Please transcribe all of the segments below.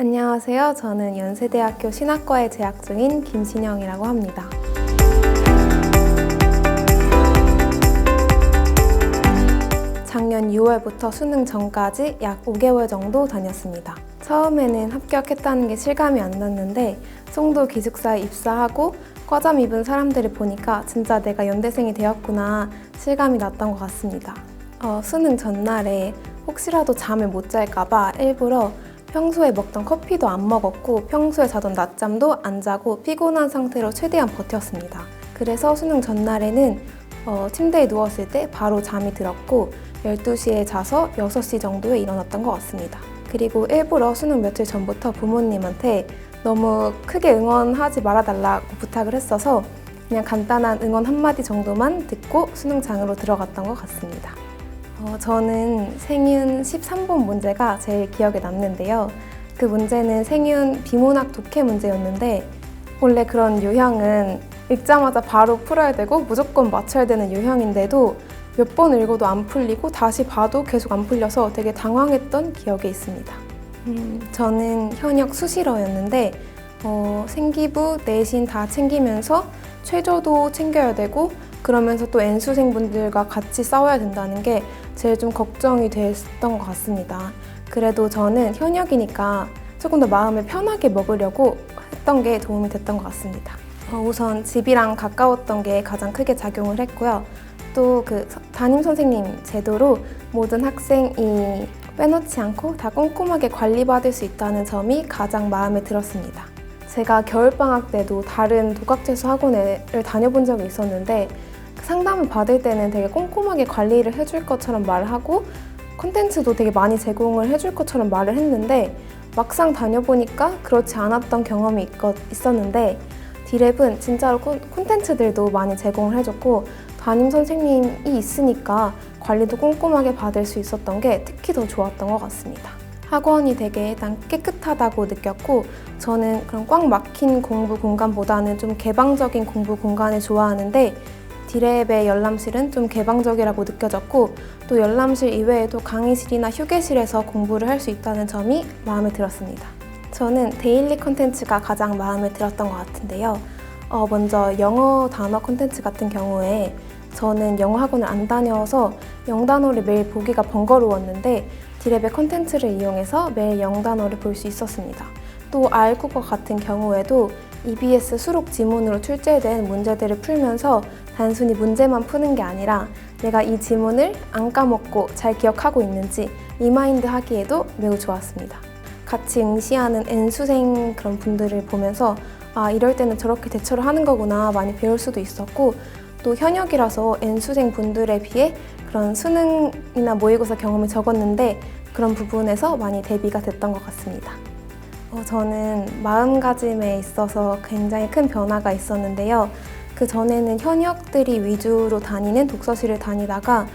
안녕하세요. 저는 연세대학교 신학과에 재학 중인 김신영이라고 합니다. 작년 6월부터 수능 전까지 약 5개월 정도 다녔습니다. 처음에는 합격했다는 게 실감이 안 났는데 송도 기숙사에 입사하고 과잠 입은 사람들을 보니까 진짜 내가 연대생이 되었구나 실감이 났던 것 같습니다. 어, 수능 전날에 혹시라도 잠을 못 잘까봐 일부러 평소에 먹던 커피도 안 먹었고 평소에 자던 낮잠도 안 자고 피곤한 상태로 최대한 버텼습니다. 그래서 수능 전날에는 어, 침대에 누웠을 때 바로 잠이 들었고 12시에 자서 6시 정도에 일어났던 것 같습니다. 그리고 일부러 수능 며칠 전부터 부모님한테 너무 크게 응원하지 말아달라고 부탁을 했어서 그냥 간단한 응원 한마디 정도만 듣고 수능장으로 들어갔던 것 같습니다. 어, 저는 생윤 13번 문제가 제일 기억에 남는데요. 그 문제는 생윤 비문학 독해 문제였는데 원래 그런 유형은 읽자마자 바로 풀어야 되고 무조건 맞춰야 되는 유형인데도 몇 번 읽어도 안 풀리고 다시 봐도 계속 안 풀려서 되게 당황했던 기억이 있습니다. 음, 저는 현역 수시러였는데 어, 생기부, 내신 다 챙기면서 최저도 챙겨야 되고 그러면서 또 N수생분들과 같이 싸워야 된다는 게 제일 좀 걱정이 됐던 것 같습니다. 그래도 저는 현역이니까 조금 더 마음을 편하게 먹으려고 했던 게 도움이 됐던 것 같습니다. 어, 우선 집이랑 가까웠던 게 가장 크게 작용을 했고요. 또 그 담임 선생님 제도로 모든 학생이 빼놓지 않고 다 꼼꼼하게 관리받을 수 있다는 점이 가장 마음에 들었습니다. 제가 겨울방학 때도 다른 독학재수 학원을 다녀본 적이 있었는데 그 상담을 받을 때는 되게 꼼꼼하게 관리를 해줄 것처럼 말을 하고 콘텐츠도 되게 많이 제공을 해줄 것처럼 말을 했는데 막상 다녀보니까 그렇지 않았던 경험이 있- 있었는데 디랩은 진짜로 콘- 콘텐츠들도 많이 제공을 해줬고 담임 선생님이 있으니까 관리도 꼼꼼하게 받을 수 있었던 게 특히 더 좋았던 것 같습니다. 학원이 되게 일단 깨끗하다고 느꼈고 저는 그런 꽉 막힌 공부 공간보다는 좀 개방적인 공부 공간을 좋아하는데 디랩의 열람실은 좀 개방적이라고 느껴졌고 또 열람실 이외에도 강의실이나 휴게실에서 공부를 할 수 있다는 점이 마음에 들었습니다. 저는 데일리 콘텐츠가 가장 마음에 들었던 것 같은데요. 어, 먼저 영어 단어 콘텐츠 같은 경우에 저는 영어 학원을 안 다녀서 영단어를 매일 보기가 번거로웠는데 디랩의 콘텐츠를 이용해서 매일 영단어를 볼 수 있었습니다. 또 알국어 같은 경우에도 EBS 수록 지문으로 출제된 문제들을 풀면서 단순히 문제만 푸는 게 아니라 내가 이 지문을 안 까먹고 잘 기억하고 있는지 리마인드 하기에도 매우 좋았습니다. 같이 응시하는 N수생 그런 분들을 보면서 아, 이럴 때는 저렇게 대처를 하는 거구나 많이 배울 수도 있었고 또 현역이라서 N수생 분들에 비해 그런 수능이나 모의고사 경험이 적었는데 그런 부분에서 많이 대비가 됐던 것 같습니다. 어, 저는 마음가짐에 있어서 굉장히 큰 변화가 있었는데요. 그 전에는 현역들이 위주로 다니는 독서실을 다니다가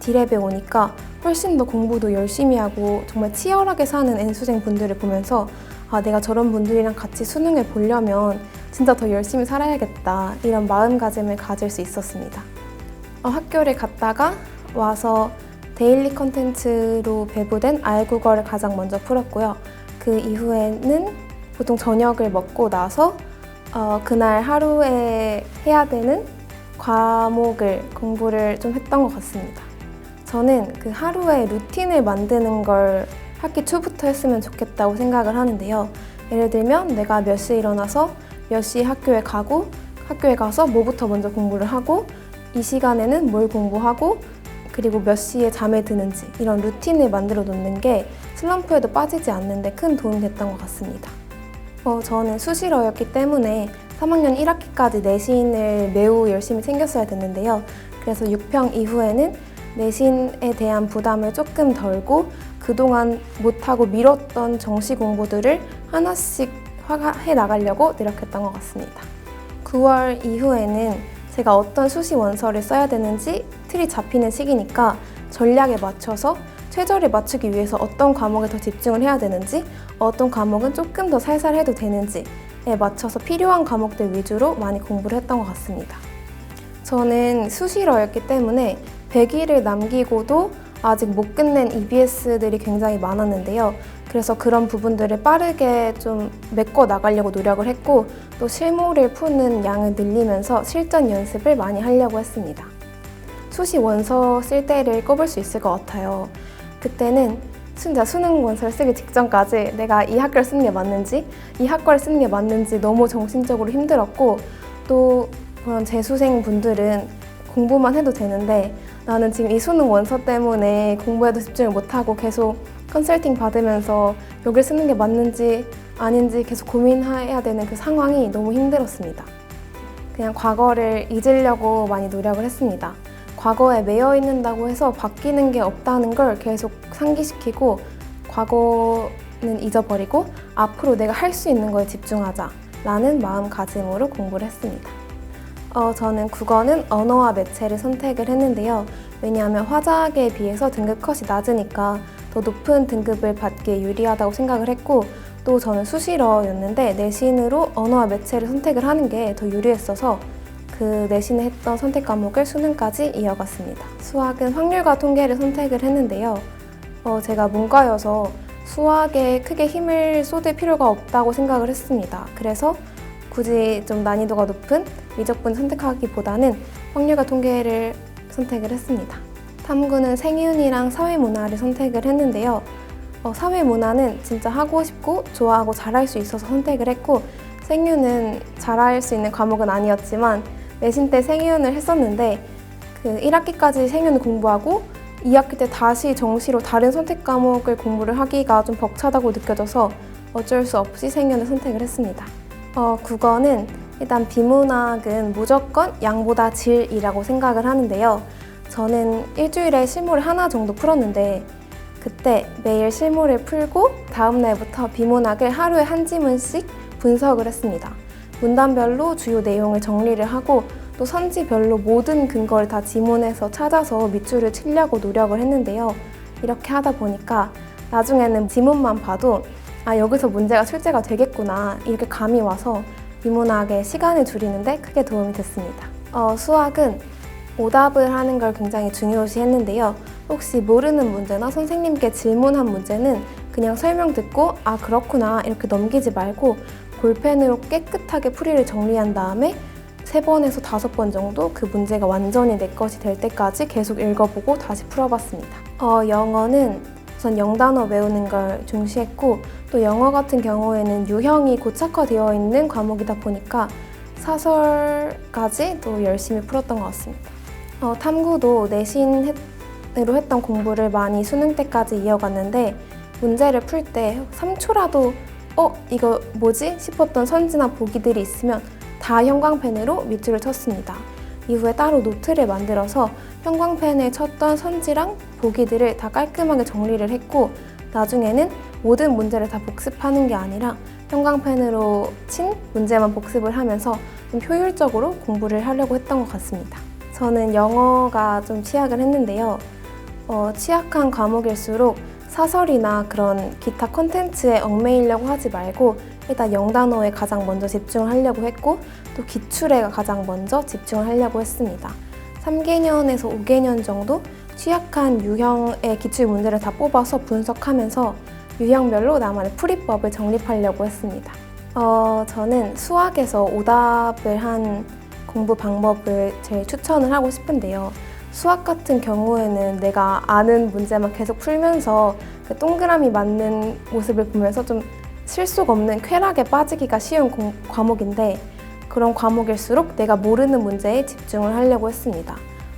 디랩에 오니까 훨씬 더 공부도 열심히 하고 정말 치열하게 사는 N수생 분들을 보면서 아, 내가 저런 분들이랑 같이 수능을 보려면 진짜 더 열심히 살아야겠다 이런 마음가짐을 가질 수 있었습니다. 어, 학교를 갔다가 와서 데일리 컨텐츠로 배부된 알국어를 가장 먼저 풀었고요. 그 이후에는 보통 저녁을 먹고 나서 어, 그날 하루에 해야 되는 과목을 공부를 좀 했던 것 같습니다. 저는 그 하루에 루틴을 만드는 걸 학기 초부터 했으면 좋겠다고 생각을 하는데요. 예를 들면 내가 몇 시에 일어나서 몇 시에 학교에 가고 학교에 가서 뭐부터 먼저 공부를 하고 이 시간에는 뭘 공부하고 그리고 몇 시에 잠에 드는지 이런 루틴을 만들어 놓는 게 슬럼프에도 빠지지 않는데 큰 도움이 됐던 것 같습니다. 어, 저는 수시러였기 때문에 3학년 1학기까지 내신을 매우 열심히 챙겼어야 됐는데요. 그래서 6평 이후에는 내신에 대한 부담을 조금 덜고 그동안 못하고 미뤘던 정시 공부들을 하나씩 해 나가려고 노력했던 것 같습니다. 9월 이후에는 제가 어떤 수시 원서를 써야 되는지 틀이 잡히는 시기니까 전략에 맞춰서 최저를 맞추기 위해서 어떤 과목에 더 집중을 해야 되는지 어떤 과목은 조금 더 살살 해도 되는지에 맞춰서 필요한 과목들 위주로 많이 공부를 했던 것 같습니다. 저는 수시러였기 때문에 100일을 남기고도 아직 못 끝낸 EBS들이 굉장히 많았는데요. 그래서 그런 부분들을 빠르게 좀 메꿔 나가려고 노력을 했고 또 실무를 푸는 양을 늘리면서 실전 연습을 많이 하려고 했습니다. 수시 원서 쓸 때를 꼽을 수 있을 것 같아요. 그때는 진짜 수능 원서를 쓰기 직전까지 내가 이 학교를 쓰는 게 맞는지 이 학과를 쓰는 게 맞는지 너무 정신적으로 힘들었고 또 그런 재수생 분들은 공부만 해도 되는데 나는 지금 이 수능 원서 때문에 공부에도 집중을 못하고 계속 컨설팅 받으면서 여길 쓰는 게 맞는지 아닌지 계속 고민해야 되는 그 상황이 너무 힘들었습니다. 그냥 과거를 잊으려고 많이 노력을 했습니다. 과거에 매여 있는다고 해서 바뀌는 게 없다는 걸 계속 상기시키고 과거는 잊어버리고 앞으로 내가 할 수 있는 거에 집중하자 라는 마음가짐으로 공부를 했습니다. 어, 저는 국어는 언어와 매체를 선택을 했는데요. 왜냐하면 화작에 비해서 등급 컷이 낮으니까 더 높은 등급을 받기에 유리하다고 생각을 했고 또 저는 수시러였는데 내신으로 언어와 매체를 선택을 하는 게 더 유리했어서 그 내신에 했던 선택 과목을 수능까지 이어갔습니다. 수학은 확률과 통계를 선택을 했는데요. 어, 제가 문과여서 수학에 크게 힘을 쏟을 필요가 없다고 생각을 했습니다. 그래서 굳이 좀 난이도가 높은 미적분 선택하기보다는 확률과 통계를 선택을 했습니다. 탐구는 생윤이랑 사회문화를 선택을 했는데요. 어, 사회문화는 진짜 하고 싶고 좋아하고 잘할 수 있어서 선택을 했고 생윤은 잘할 수 있는 과목은 아니었지만 내신 때 생윤을 했었는데 그 1학기까지 생윤을 공부하고 2학기 때 다시 정시로 다른 선택 과목을 공부를 하기가 좀 벅차다고 느껴져서 어쩔 수 없이 생윤을 선택을 했습니다. 어, 국어는 일단 비문학은 무조건 양보다 질이라고 생각을 하는데요. 저는 일주일에 실무를 하나 정도 풀었는데 그때 매일 실무를 풀고 다음 날부터 비문학을 하루에 한 지문씩 분석을 했습니다. 문단별로 주요 내용을 정리를 하고 또 선지별로 모든 근거를 다 지문에서 찾아서 밑줄을 치려고 노력을 했는데요. 이렇게 하다 보니까 나중에는 지문만 봐도 아 여기서 문제가 출제가 되겠구나 이렇게 감이 와서 비문학의 시간을 줄이는데 크게 도움이 됐습니다. 어, 수학은 오답을 하는 걸 굉장히 중요시 했는데요. 혹시 모르는 문제나 선생님께 질문한 문제는 그냥 설명 듣고 아 그렇구나 이렇게 넘기지 말고 볼펜으로 깨끗하게 풀이를 정리한 다음에 세 번에서 다섯 번 정도 그 문제가 완전히 내 것이 될 때까지 계속 읽어보고 다시 풀어봤습니다. 어, 영어는 우선 영단어 외우는 걸 중시했고 또 영어 같은 경우에는 유형이 고착화되어 있는 과목이다 보니까 사설까지 또 열심히 풀었던 것 같습니다. 어, 탐구도 내신으로 했던 공부를 많이 수능 때까지 이어갔는데 문제를 풀 때 3초라도 어 이거 뭐지 싶었던 선지나 보기들이 있으면 다 형광펜으로 밑줄을 쳤습니다. 이후에 따로 노트를 만들어서 형광펜에 쳤던 선지랑 보기들을 다 깔끔하게 정리를 했고 나중에는 모든 문제를 다 복습하는 게 아니라 형광펜으로 친 문제만 복습을 하면서 좀 효율적으로 공부를 하려고 했던 것 같습니다. 저는 영어가 좀 취약을 했는데요. 어, 취약한 과목일수록 사설이나 그런 기타 콘텐츠에 얽매이려고 하지 말고 일단 영단어에 가장 먼저 집중을 하려고 했고 또 기출에 가장 먼저 집중을 하려고 했습니다. 3개년에서 5개년 정도 취약한 유형의 기출 문제를 다 뽑아서 분석하면서 유형별로 나만의 풀이법을 정립하려고 했습니다. 어, 저는 수학에서 오답을 한 공부 방법을 제일 추천을 하고 싶은데요. 수학 같은 경우에는 내가 아는 문제만 계속 풀면서 그 동그라미 맞는 모습을 보면서 좀 실속 없는 쾌락에 빠지기가 쉬운 공- 과목인데 그런 과목일수록 내가 모르는 문제에 집중을 하려고 했습니다.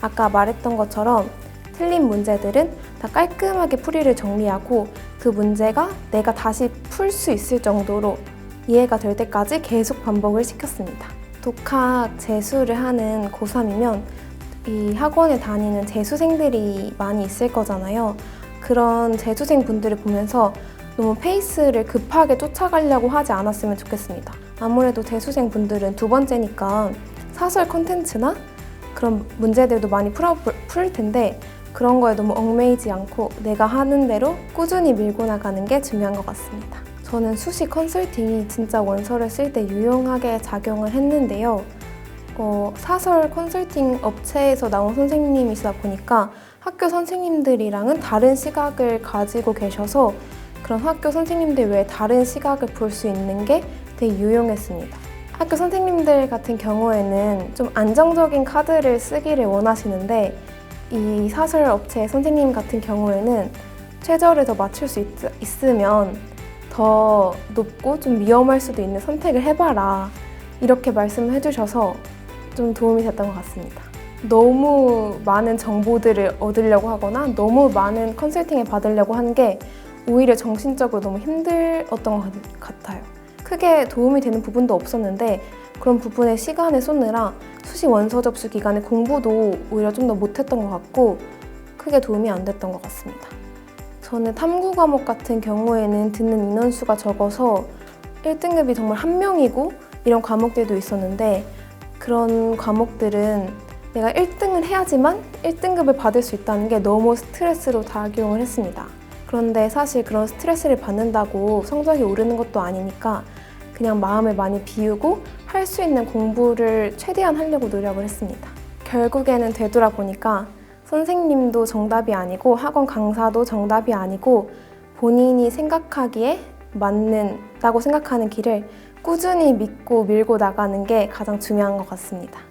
아까 말했던 것처럼 틀린 문제들은 다 깔끔하게 풀이를 정리하고 그 문제가 내가 다시 풀 수 있을 정도로 이해가 될 때까지 계속 반복을 시켰습니다. 독학 재수를 하는 고3이면 이 학원에 다니는 재수생들이 많이 있을 거잖아요. 그런 재수생 분들을 보면서 너무 페이스를 급하게 쫓아가려고 하지 않았으면 좋겠습니다. 아무래도 재수생 분들은 두 번째니까 사설 콘텐츠나 그런 문제들도 많이 풀어 풀 텐데 그런 거에 너무 얽매이지 않고 내가 하는 대로 꾸준히 밀고 나가는 게 중요한 것 같습니다. 저는 수시 컨설팅이 진짜 원서를 쓸 때 유용하게 작용을 했는데요. 어, 사설 컨설팅 업체에서 나온 선생님이시다 보니까 학교 선생님들이랑은 다른 시각을 가지고 계셔서 그런 학교 선생님들 외에 다른 시각을 볼 수 있는 게 되게 유용했습니다. 학교 선생님들 같은 경우에는 좀 안정적인 카드를 쓰기를 원하시는데 이 사설 업체 선생님 같은 경우에는 최저를 더 맞출 수 있, 있으면 더 높고 좀 위험할 수도 있는 선택을 해봐라 이렇게 말씀을 해주셔서 좀 도움이 됐던 것 같습니다. 너무 많은 정보들을 얻으려고 하거나 너무 많은 컨설팅을 받으려고 한 게 오히려 정신적으로 너무 힘들었던 것 같아요. 크게 도움이 되는 부분도 없었는데 그런 부분에 시간을 쏟느라 수시 원서 접수 기간에 공부도 오히려 좀 더 못했던 것 같고 크게 도움이 안 됐던 것 같습니다. 저는 탐구 과목 같은 경우에는 듣는 인원수가 적어서 1등급이 정말 한 명이고 이런 과목들도 있었는데 그런 과목들은 내가 1등을 해야지만 1등급을 받을 수 있다는 게 너무 스트레스로 작용을 했습니다. 그런데 사실 그런 스트레스를 받는다고 성적이 오르는 것도 아니니까 그냥 마음을 많이 비우고 할 수 있는 공부를 최대한 하려고 노력을 했습니다. 결국에는 되돌아보니까 선생님도 정답이 아니고 학원 강사도 정답이 아니고 본인이 생각하기에 맞는다고 생각하는 길을 꾸준히 믿고 밀고 나가는 게 가장 중요한 것 같습니다.